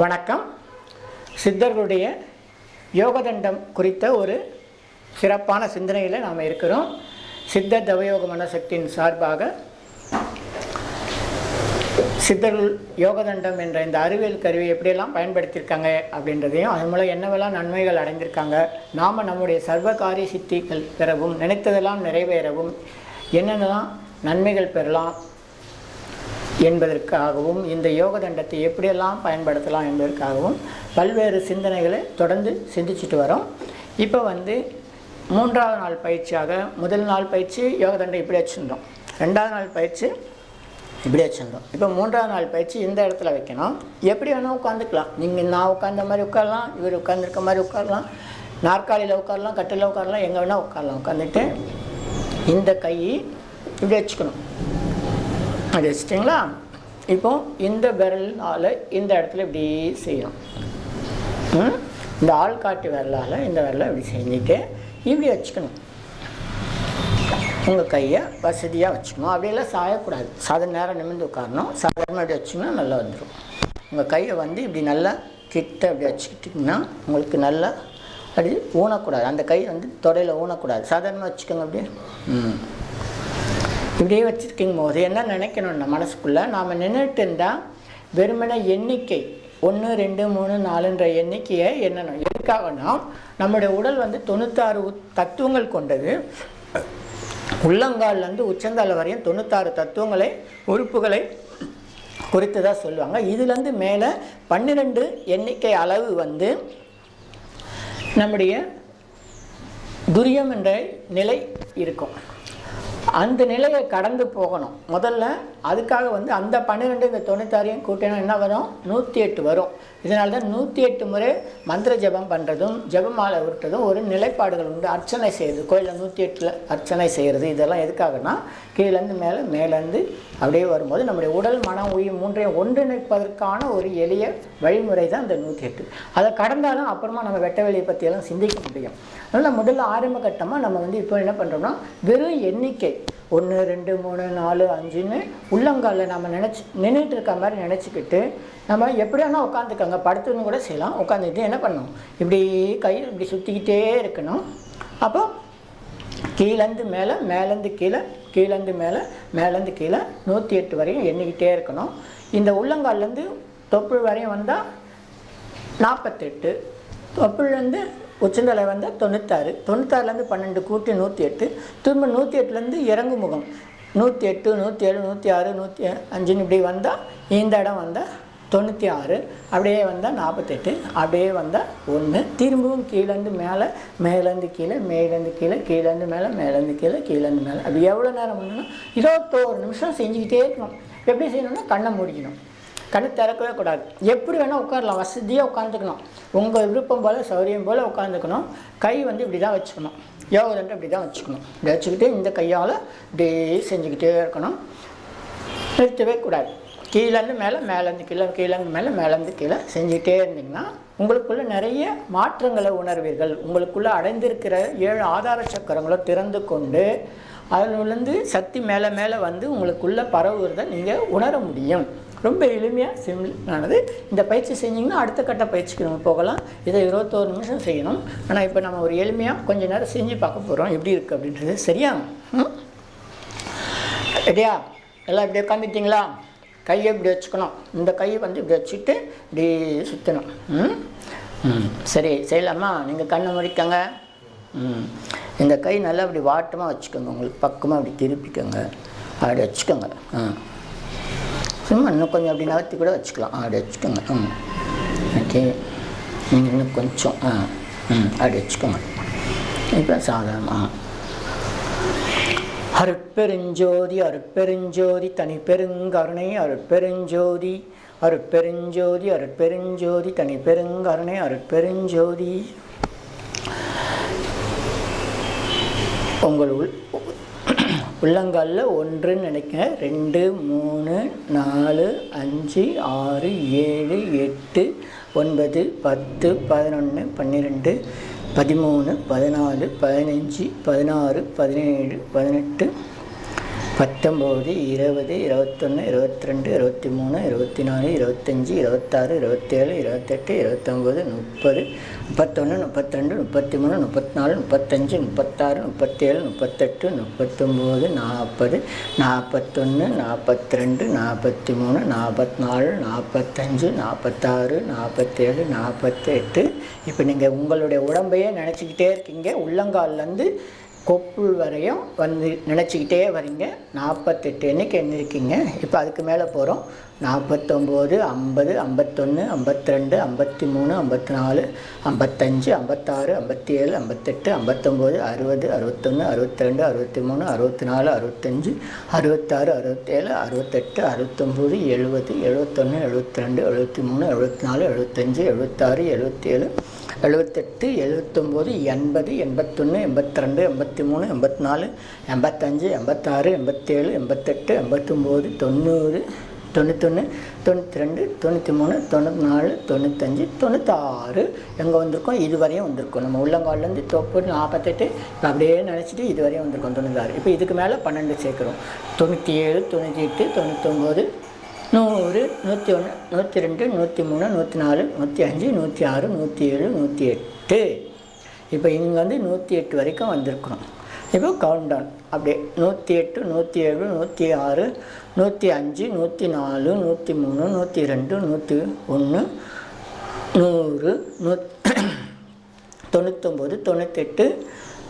வணக்கம். சித்தர்களுடைய யோகதண்டம் குறித்த ஒரு சிறப்பான சிந்தனையில் நாம் இருக்கிறோம். சித்த தவயோக மனசக்தியின் சார்பாக சித்தர்கள் யோகதண்டம் என்ற இந்த அறிவியல் கருவி எப்படியெல்லாம் பயன்படுத்தியிருக்காங்க அப்படின்றதையும் அது மூலம் என்னவெல்லாம் நன்மைகள் அடைந்திருக்காங்க நாம் நம்முடைய சர்வகாரிய சித்திகள் பெறவும் நினைத்ததெல்லாம் நிறைவேறவும் என்னென்னலாம் நன்மைகள் பெறலாம் என்பதற்காகவும் இந்த யோக தண்டத்தை எப்படியெல்லாம் பயன்படுத்தலாம் என்பதற்காகவும் பல்வேறு சிந்தனைகளை தொடர்ந்து சிந்திச்சுட்டு வரோம். இப்போ வந்து மூன்றாவது நாள் பயிற்சியாக முதல் நாள் பயிற்சி யோக தண்டை இப்படி வச்சுருந்தோம். ரெண்டாவது நாள் பயிற்சி இப்படி வச்சுருந்தோம். இப்போ மூன்றாவது நாள் பயிற்சி இந்த இடத்துல வைக்கணும். எப்படி வேணால் உட்காந்துக்கலாம் நீங்கள் நான் உட்காந்த மாதிரி உட்காரலாம் இவர் உட்காந்துருக்க மாதிரி உட்காரலாம் நாற்காலியில் உட்காரலாம் கட்டில் உட்காரலாம் எங்கே வேணால் உட்காரலாம். உட்காந்துட்டு இந்த கை இப்படி வச்சுக்கணும். அது வச்சிட்டிங்களா? இப்போ இந்த விரலால் இந்த இடத்துல இப்படி செய்யணும். ம்? இந்த ஆள்காட்டு விரலால் இந்த விரலை இப்படி செஞ்சுட்டு இப்படி வச்சுக்கணும். உங்கள் கையை வசதியாக வச்சுக்கணும். அப்படியெல்லாம் சாயக்கூடாது. சாதாரண நேரம் நிமிர்ந்து உட்காரணும். சாதாரண அப்படி வச்சிங்கன்னா நல்லா வந்துடும் உங்கள் கையை வந்து இப்படி நல்லா கிட்ட அப்படி வச்சுக்கிட்டிங்கன்னா உங்களுக்கு நல்லா அப்படி ஊனக்கூடாது. அந்த கை வந்து தொடையில் ஊனக்கூடாது. சாதாரணமாக வச்சுக்கோங்க அப்படியே. ம். இப்படியே வச்சுருக்கீங்க போது என்ன நினைக்கணும்னா மனசுக்குள்ளே நாம் நின்றுட்டு இருந்தால் வெறுமனை எண்ணிக்கை. ஒன்று ரெண்டு மூணு நாலுன்ற எண்ணிக்கையை எண்ணணும். எதுக்காகனா நம்முடைய உடல் வந்து தொண்ணூத்தாறு தத்துவங்கள் கொண்டது. உள்ளங்கால்லேருந்து உச்சந்தாள் வரையும் தொண்ணூத்தாறு தத்துவங்களை உறுப்புகளை குறித்து தான் சொல்லுவாங்க. இதுலேருந்து மேலே பன்னிரெண்டு எண்ணிக்கை அளவு வந்து நம்முடைய துரியம் என்ற நிலை இருக்கும். அந்த நிலையை கடந்து போகணும். முதல்ல அதுக்காக வந்து அந்த பன்னிரெண்டு இந்த தொண்ணூத்தாறையும் கூட்டினா என்ன வரும்? நூற்றி எட்டு வரும். இதனால தான் நூற்றி எட்டு முறை மந்திர ஜெபம் பண்ணுறதும் ஜபமாலை விட்டதும் ஒரு நிலைப்பாடுகள் உண்டு. அர்ச்சனை செய்கிறது கோயிலில் நூற்றி எட்டில் அர்ச்சனை செய்கிறது இதெல்லாம் எதுக்காகனா கீழேருந்து மேலே மேலேருந்து அப்படியே வரும்போது நம்முடைய உடல் மனம் உயிர் மூன்றையும் ஒன்றிணைப்பதற்கான ஒரு எளிய வழிமுறை தான் இந்த நூற்றி எட்டு அதை கடந்தாலும் அப்புறமா நம்ம வெட்ட வெளியை பற்றியெல்லாம் சிந்திக்க முடியும். அதனால் முதல்ல ஆரம்ப கட்டமாக நம்ம வந்து இப்போ என்ன பண்ணுறோம்னா வெறும் எண்ணிக்கை ஒன்று ரெண்டு மூணு நாலு அஞ்சுன்னு உள்ளங்காலில் நம்ம நினச்சி நின்றுட்டு இருக்க மாதிரி நினச்சிக்கிட்டு நம்ம எப்படி வேணால் உட்காந்துக்கோங்க. படுத்துன்னு கூட செய்யலாம். உட்காந்துக்கிட்டு என்ன பண்ணணும்? இப்படி கை இப்படி சுற்றிக்கிட்டே இருக்கணும். அப்போ கீழேருந்து மேலே மேலேருந்து கீழே கீழேருந்து மேலே மேலேருந்து கீழே நூற்றி எட்டு வரையும் எண்ணிக்கிட்டே இருக்கணும். இந்த உள்ளங்கால்லேருந்து தொப்புள் வரையும் வந்தால் நாற்பத்தெட்டு தொப்புள்லேருந்து உச்சந்தலை வந்தால் தொண்ணூத்தாறு. தொண்ணூத்தாறுலேருந்து பன்னெண்டு கூட்டி நூற்றி எட்டு திரும்ப நூற்றி எட்டுலேருந்து இறங்கு முகம் நூற்றி எட்டு நூற்றி ஏழு நூற்றி ஆறு நூற்றி அஞ்சுன்னு இப்படி வந்தால் இந்த இடம் வந்தால் தொண்ணூற்றி ஆறு அப்படியே வந்தால் நாற்பத்தெட்டு அப்படியே வந்தால் ஒன்று திரும்பவும் கீழேருந்து மேலே மேலேருந்து கீழே மேலேருந்து கீழே கீழேருந்து மேலே மேலேருந்து கீழே கீழேருந்து மேலே. அப்படி எவ்வளோ நேரம் பண்ணணும்னா இருபத்தோரு நிமிஷம் செஞ்சுக்கிட்டே இருக்கணும். எப்படி செய்யணும்னா கண்ணை மூடிக்கணும். கண் திறக்கவே கூடாது. எப்படி வேணால் உட்காரலாம். வசதியாக உட்காந்துக்கணும் உங்கள் விருப்பம் போல் சௌரியம் போல் உட்காந்துக்கணும் கை வந்து இப்படி தான் வச்சுக்கணும். யோகதண்டை இப்படி தான் வச்சுக்கணும். இப்படி வச்சுக்கிட்டு இந்த கையால் இப்படியே செஞ்சுக்கிட்டே இருக்கணும். நிறுத்தவே கூடாது. கீழேருந்து மேலே மேலேருந்து கீழே கீழேருந்து மேலே மேலேருந்து கீழே செஞ்சுக்கிட்டே இருந்தீங்கன்னா உங்களுக்குள்ள நிறைய மாற்றங்களை உணர்வீர்கள். உங்களுக்குள்ளே அடைந்திருக்கிற ஏழு ஆதார சக்கரங்களை திறந்து கொண்டு அதிலிருந்து சக்தி மேலே மேலே வந்து உங்களுக்குள்ளே பரவுகிறத நீங்கள் உணர முடியும். ரொம்ப எளிமையாக சிம்பிளானது. இந்த பயிற்சி செஞ்சிங்கன்னா அடுத்த கட்ட பயிற்சிக்கு நம்ம போகலாம். இதை இருபத்தோரு நிமிஷம் செய்யணும். ஆனால் இப்போ நம்ம ஒரு எளிமையாக கொஞ்ச நேரம் செஞ்சு பார்க்க போகிறோம் எப்படி இருக்குது அப்படின்றது. சரியா? ம்? ரெடியா? எல்லாம் இப்படி உட்காந்துட்டிங்களா கையை இப்படி வச்சுக்கணும். இந்த கையை வந்து இப்படி வச்சுட்டு இப்படி சுற்றணும் ம்? ம். சரி செய்யலாமா? நீங்கள் கண்ணை முடிக்கங்க. ம். இந்த கை நல்லா இப்படி வாட்டமாக வச்சுக்கோங்க. உங்களுக்கு பக்கமாக அப்படி திருப்பிக்கோங்க. அப்படி வச்சுக்கோங்க. ஆ சும்மா இன்னும் கொஞ்சம் அப்படி நகர்த்தி கூட வச்சுக்கலாம். அப்படி வச்சுக்கோங்க. ம். ஓகே. நீங்கள் இன்னும் கொஞ்சம் ஆ ம் அப்படி வச்சுக்கோங்க. இப்போ சாதாரணமாக அருட்பெருஞ்சோதி அருட்பெருஞ்சோதி தனி பெருங்கருணை அருட்பெருஞ்சோதி அருட்பெருஞ்சோதி அருட்பெருஞ்சோதி தனி பெருங்கருணை அருட்பெருஞ்சோதி. உங்கள் உள் உள்ளங்காலில் ஒன்றுன்னு நினைக்கிறேன். ரெண்டு மூணு நாலு அஞ்சு ஆறு ஏழு எட்டு ஒன்பது பத்து பதினொன்று பன்னிரெண்டு பதிமூணு பதினாலு பதினஞ்சு பதினாறு பதினேழு பதினெட்டு பத்தொம்போது இருபது இருபத்தொன்று இருபத்திரெண்டு இருபத்தி மூணு இருபத்தி நாலு இருபத்தஞ்சி இருபத்தாறு இருபத்தேழு இருபத்தெட்டு இருபத்தொம்போது முப்பது முப்பத்தொன்று முப்பத்திரெண்டு முப்பத்தி மூணு முப்பத்தி நாலு முப்பத்தஞ்சு முப்பத்தாறு முப்பத்தேழு முப்பத்தெட்டு முப்பத்தொம்போது நாற்பது நாற்பத்தொன்று நாற்பத்திரெண்டு நாற்பத்தி மூணு நாற்பத்தினாலு நாற்பத்தஞ்சு நாற்பத்தாறு நாற்பத்தேழு நாற்பத்தெட்டு. இப்போ நீங்கள் உங்களுடைய உடம்பையே நினச்சிக்கிட்டே இருக்கீங்க. உள்ளங்கால்லேருந்து கொப்புள் வரையும் வந்து நினச்சிக்கிட்டே வரீங்க. நாற்பத்தெட்டு எண்ணிக்கை எண்ணிருக்கீங்க? இப்போ அதுக்கு மேலே போகிறோம் நாற்பத்தொம்போது ஐம்பது ஐம்பத்தொன்று ஐம்பத்திரெண்டு ஐம்பத்தி மூணு ஐம்பத்தி நாலு ஐம்பத்தஞ்சு ஐம்பத்தாறு ஐம்பத்தி ஏழு ஐம்பத்தெட்டு ஐம்பத்தொம்போது அறுபது அறுபத்தொன்று அறுபத்திரெண்டு அறுபத்தி மூணு அறுபத்தி நாலு அறுபத்தஞ்சு அறுபத்தாறு அறுபத்தேழு அறுபத்தெட்டு அறுபத்தொம்போது எழுபது எழுபத்தொன்று எழுபத்திரெண்டு எழுபத்தி மூணு எழுபத்தி நாலு எழுபத்தஞ்சு எழுபத்தாறு எழுபத்தேழு எழுபத்தெட்டு எழுபத்தொம்போது எண்பது எண்பத்தொன்று எண்பத்திரெண்டு எண்பத்தி மூணு எண்பத்தி நாலு எண்பத்தஞ்சு எண்பத்தாறு எண்பத்தேழு எண்பத்தெட்டு எண்பத்தொம்போது தொண்ணூறு தொண்ணூத்தொன்று தொண்ணூற்றி ரெண்டு தொண்ணூற்றி மூணு தொண்ணூற்றி நாலு தொண்ணூத்தஞ்சு தொண்ணூத்தாறு எங்கே வந்திருக்கோம். இதுவரையும் வந்திருக்கோம். நம்ம உள்ளங்கால்லேருந்து தொப்பு நாற்பத்தெட்டு இப்போ அப்படியே நினச்சிட்டு இதுவரையும் வந்திருக்கோம். தொண்ணூத்தாறு. இப்போ இதுக்கு மேலே பன்னெண்டு சேர்க்குறோம். தொண்ணூற்றி ஏழு தொண்ணூற்றி எட்டு தொண்ணூத்தொம்போது நூறு நூற்றி ஒன்று நூற்றி ரெண்டு நூற்றி மூணு நூற்றி நாலு நூற்றி அஞ்சு நூற்றி ஆறு நூற்றி ஏழு நூற்றி எட்டு இப்போ இங்கே வந்து நூற்றி எட்டு வரைக்கும் வந்திருக்கணும். இப்போ கவுண்ட் டவுன் அப்படியே நூற்றி எட்டு நூற்றி ஏழு நூற்றி ஆறு நூற்றி அஞ்சு நூற்றி நாலு நூற்றி மூணு நூற்றி ரெண்டு நூற்றி ஒன்று நூறு நூ தொண்ணூத்தொம்பது தொண்ணூத்தெட்டு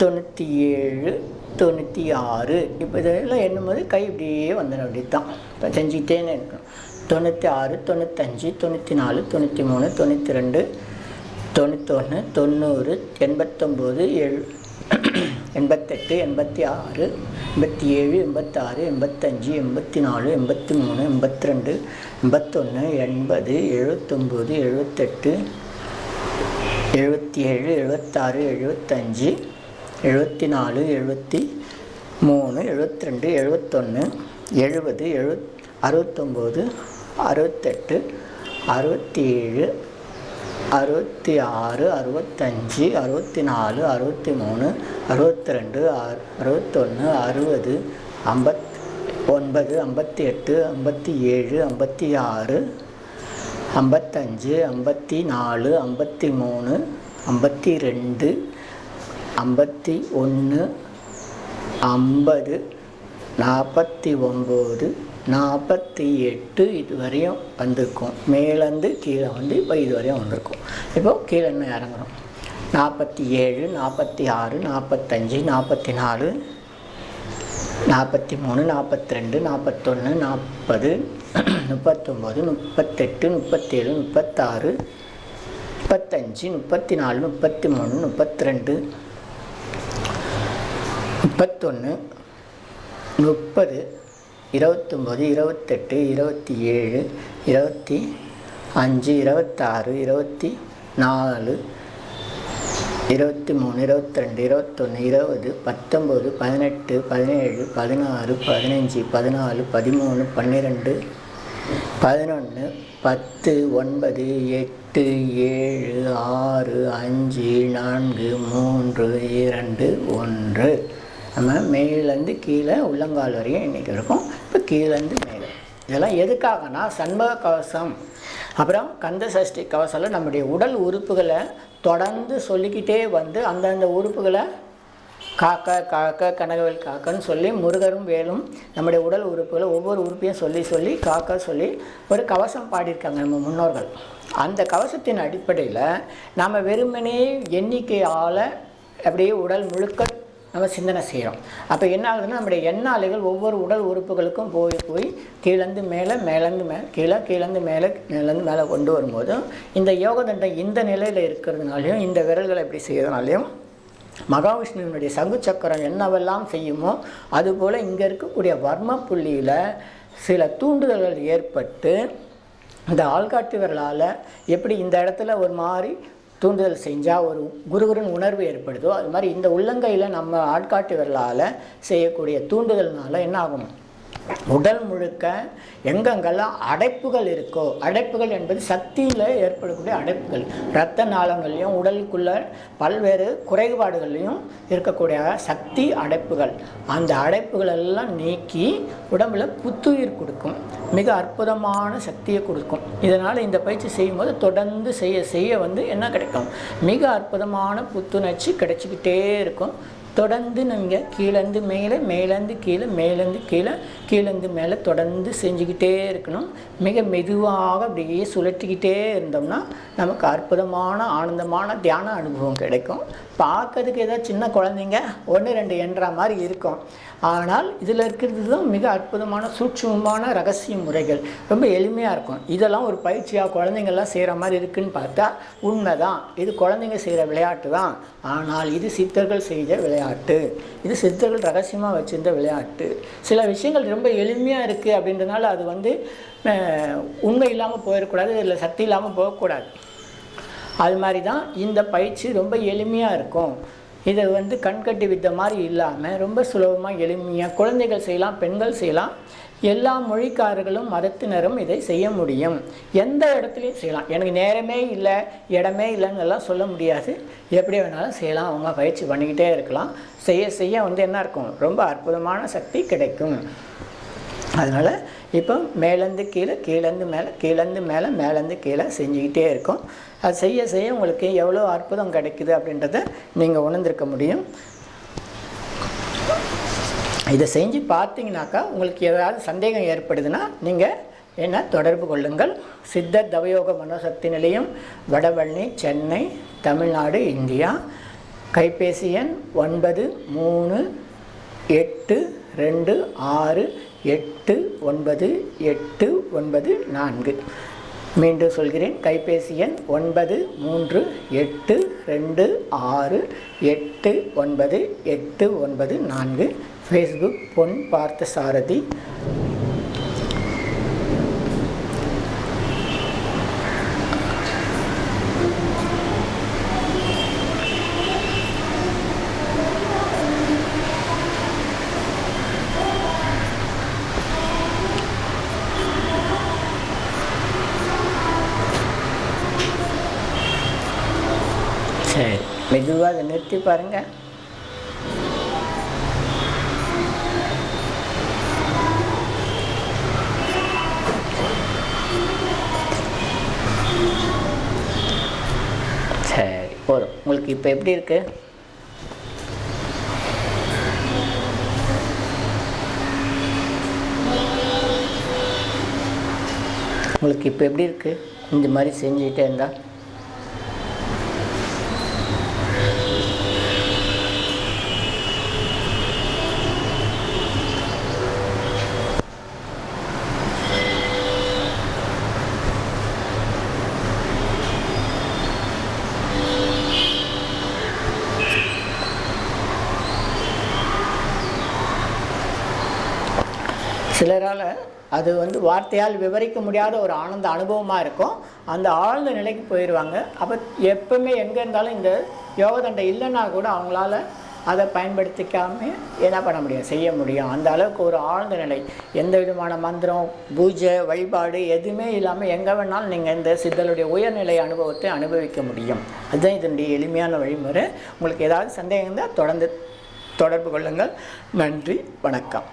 தொண்ணூற்றி ஏழு தொண்ணூற்றி ஆறு இப்போ இதெல்லாம் எண்ணும்போது கை இப்படியே வந்துடும் அப்படி தான் இப்போ செஞ்சுக்கிட்டேன்னு இருக்கணும் தொண்ணூற்றி ஆறு தொண்ணூத்தஞ்சு தொண்ணூற்றி நாலு தொண்ணூற்றி மூணு தொண்ணூற்றி ரெண்டு தொண்ணூத்தொன்று தொண்ணூறு எண்பத்தொம்போது எழு எண்பத்தெட்டு எண்பத்தி ஆறு எண்பத்தி ஏழு எண்பத்தாறு எண்பத்தஞ்சு எண்பத்தி நாலு எண்பத்தி மூணு எண்பத்தி ரெண்டு எண்பத்தொன்று எண்பது எழுபத்தொம்போது எழுபத்தெட்டு எழுபத்தி ஏழு எழுபத்தாறு எழுபத்தஞ்சு எழுபத்தி நாலு எழுபத்தி மூணு எழுபத்தி ரெண்டு எழுபத்தொன்று எழுபது எழு அறுபத்தொம்போது அறுபத்தெட்டு அறுபத்தி ஏழு அறுபத்தி ஆறு அறுபத்தஞ்சு அறுபத்தி நாலு அறுபத்தி மூணு அறுபத்தி ரெண்டு அறுபத்தொன்று அறுபது ஐம்பத் ஒன்பது ஐம்பத்தி எட்டு ஐம்பத்தி ஏழு ஐம்பத்தி ஆறு ஐம்பத்தஞ்சு ஐம்பத்தி நாலு ஐம்பத்தி மூணு ஐம்பத்தி ரெண்டு ஐம்பத்தி ஒன்று ஐம்பது நாற்பத்தி ஒம்பது நாற்பத்தி எட்டு இது வரையும் வந்திருக்கும். மேலேருந்து கீழே வந்து இப்போ இது வரையும் வந்திருக்கும். இப்போ கீழே இன்னும் இறங்குறோம் நாற்பத்தி ஏழு நாற்பத்தி ஆறு நாற்பத்தஞ்சு நாற்பத்தி நாலு நாற்பத்தி மூணு நாற்பத்தி ரெண்டு நாற்பத்தொன்று நாற்பது முப்பத்தொம்போது முப்பத்தெட்டு முப்பத்தேழு முப்பத்தாறு முப்பத்தஞ்சு முப்பத்தி நாலு முப்பத்தி மூணு முப்பத்தி ரெண்டு முப்பத்தொன்று முப்பது இருபத்தொம்போது இருபத்தெட்டு இருபத்தி ஏழு இருபத்தி அஞ்சு இருபத்தாறு இருபத்தி நாலு இருபத்தி மூணு இருபத்திரெண்டு இருபத்தொன்று இருபது பத்தொம்போது பதினெட்டு பதினேழு பதினாறு பதினஞ்சு பதினாலு பதிமூணு பன்னிரெண்டு பதினொன்று பத்து ஒன்பது எட்டு ஏழு ஆறு அஞ்சு நான்கு மூன்று இரண்டு ஒன்று. நம்ம மேலேருந்து கீழே உள்ளங்கால் வரையும் இன்றைக்கி இருக்கும். இப்போ கீழேருந்து மேலே. இதெல்லாம் எதுக்காகனா சண்பக கவசம். அப்புறம் கந்த சஷ்டி கவசம்ல நம்முடைய உடல் உறுப்புகளை தொடர்ந்து சொல்லிக்கிட்டே வந்து அந்தந்த உறுப்புகளை காக்க காக்க கனகவேல் காக்கன்னு சொல்லி முருகரும் வேலும் நம்முடைய உடல் உறுப்புகளை ஒவ்வொரு உறுப்பையும் சொல்லி சொல்லி காக்க சொல்லி ஒரு கவசம் பாடியிருக்காங்க நம்ம முன்னோர்கள். அந்த கவசத்தின் அடிப்படையில் நாம் வெறுமனே எண்ணிக்கையால் அப்படியே உடல் முழுக்க நம்ம சிந்தனை செய்கிறோம் அப்போ என்ன ஆகுதுன்னா நம்முடைய எண்ணாலைகள் ஒவ்வொரு உடல் உறுப்புகளுக்கும் போய் போய் கீழேந்து மேலே மேலேந்து மேலே கீழே கீழேந்து மேலே மேலேருந்து மேலே கொண்டு வரும்போது இந்த யோக தண்டம் இந்த நிலையில் இருக்கிறதுனாலையும் இந்த விரல்களை இப்படி செய்கிறதுனாலையும் மகாவிஷ்ணுவினுடைய சங்கு சக்கரம் என்னவெல்லாம் செய்யுமோ அதுபோல் இங்கே இருக்கக்கூடிய வர்ம புள்ளியில் சில தூண்டுதல்கள் ஏற்பட்டு இந்த ஆள்காட்டு விரலால் எப்படி இந்த இடத்துல ஒரு மாதிரி தூண்டுதல் செஞ்சால் ஒரு குருகுருன்னு உணர்வு ஏற்படுதோ அது மாதிரி இந்த உள்ளங்கையில் நம்ம ஆட்காட்டு விரலால் செய்யக்கூடிய தூண்டுதல்னால என்ன ஆகும் உடல் முழுக்க எங்கெங்கெல்லாம் அடைப்புகள் இருக்கோ அடைப்புகள் என்பது சக்தியில் ஏற்படக்கூடிய அடைப்புகள். இரத்த நாளங்கள்லையும் உடலுக்குள்ள பல்வேறு குறைபாடுகள்லையும் இருக்கக்கூடிய சக்தி அடைப்புகள். அந்த அடைப்புகள் எல்லாம் நீக்கி உடம்புல புத்துயிர் கொடுக்கும். மிக அற்புதமான சக்தியை கொடுக்கும். இதனால் இந்த பயிற்சி செய்யும்போது தொடர்ந்து செய்ய செய்ய வந்து என்ன கிடைக்கும்? மிக அற்புதமான புத்துணர்ச்சி கிடைச்சிக்கிட்டே இருக்கும். தொடர்ந்து நீங்கள் கீழேருந்து மேலே மேலேருந்து கீழே மேலேருந்து கீழே கீழேருந்து மேலே தொடர்ந்து செஞ்சுக்கிட்டே இருக்கணும். மிக மெதுவாக அப்படியே சுழற்றிக்கிட்டே இருந்தோம்னா நமக்கு அற்புதமான ஆனந்தமான தியான அனுபவம் கிடைக்கும். பார்க்கறதுக்கு ஏதாவது சின்ன குழந்தைங்க ஒன்று ரெண்டு என்ற மாதிரி இருக்கும். ஆனால் இதில் இருக்கிறது தான் மிக அற்புதமான சூட்சமமான ரகசிய முறைகள். ரொம்ப எளிமையாக இருக்கும். இதெல்லாம் ஒரு பயிற்சியாக குழந்தைங்கள்லாம் செய்கிற மாதிரி இருக்குன்னு பார்த்தா உண்மை தான் இது குழந்தைங்க செய்கிற விளையாட்டு தான். ஆனால் இது சித்தர்கள் செய்த விளையாட்டு. இது சித்தர்கள் ரகசியமாக வச்சிருந்த விளையாட்டு. சில விஷயங்கள் ரொம்ப எளிமையாக இருக்குது அப்படின்றனால அது வந்து உண்மை இல்லாமல் போயிடக்கூடாது இதில் சக்தி இல்லாமல் போகக்கூடாது. அது மாதிரி தான் இந்த பயிற்சி ரொம்ப எளிமையாக இருக்கும். இதை வந்து கண்கட்டி வித்த மாதிரி இல்லாமல் ரொம்ப சுலபமாக எளிமையாக குழந்தைகள் செய்யலாம் பெண்கள் செய்யலாம். எல்லா மொழிக்காரர்களும் மதத்தினரும் இதை செய்ய முடியும். எந்த இடத்துலையும் செய்யலாம். எனக்கு நேரமே இல்லை இடமே இல்லைன்னு எல்லாம் சொல்ல முடியாது. எப்படி வேணாலும் செய்யலாம். அவங்க பயிற்சி பண்ணிக்கிட்டே இருக்கலாம். செய்ய செய்ய வந்து என்ன இருக்கும்? ரொம்ப அற்புதமான சக்தி கிடைக்கும். அதனால் இப்போ மேலேருந்து கீழே கீழேருந்து மேலே கீழேருந்து மேலே மேலேருந்து கீழே செஞ்சுக்கிட்டே இருக்கும். அது செய்ய செய்ய உங்களுக்கு எவ்வளோ அற்புதம் கிடைக்குது அப்படின்றத நீங்கள் உணர்ந்திருக்க முடியும். இதை செஞ்சு பார்த்தீங்கன்னாக்கா உங்களுக்கு ஏதாவது சந்தேகம் ஏற்படுதுன்னா நீங்கள் என்ன தொடர்பு கொள்ளுங்கள். சித்தர் தவயோக மனோசக்தி நிலையம் வடபழனி சென்னை தமிழ்நாடு இந்தியா. கைபேசி எண் ஒன்பது மூணு எட்டு ரெண்டு ஆறு எட்டு ஒன்பது எட்டு ஒன்பது நான்கு. மீண்டும் சொல்கிறேன். கைபேசி எண் ஒன்பது மூன்று எட்டு ரெண்டு ஆறு எட்டு ஒன்பது எட்டு ஒன்பது நான்கு. ஃபேஸ்புக் பொன் பார்த்த சாரதி சரி மெதுவாக அதை நிறுத்தி பாருங்கள் சரி போதும் உங்களுக்கு இப்போ எப்படி இருக்கு? உங்களுக்கு இப்போ எப்படி இருக்கு? இந்த மாதிரி செஞ்சுக்கிட்டே இருந்தால் சிலரால் அது வந்து வார்த்தையால் விவரிக்க முடியாத ஒரு ஆனந்த அனுபவமாக இருக்கும். அந்த ஆழ்ந்த நிலைக்கு போயிடுவாங்க அப்போ எப்பவுமே எங்கே இருந்தாலும் இந்த யோகதண்டை இல்லைன்னா கூட அவங்களால அதை பயன்படுத்திக்காமல் என்ன பண்ண முடியும்? செய்ய முடியும். அந்த அளவுக்கு ஒரு ஆழ்ந்த நிலை. எந்த விதமான மந்திரம் பூஜை வழிபாடு எதுவுமே இல்லாமல் எங்கே வேணாலும் நீங்கள் இந்த சித்தலுடைய உயர்நிலை அனுபவத்தை அனுபவிக்க முடியும். அதுதான் இதனுடைய எளிமையான வழிமுறை. உங்களுக்கு ஏதாவது சந்தேகம் இருந்தால் தொடர்ந்து தொடர்பு கொள்ளுங்கள். நன்றி. வணக்கம்.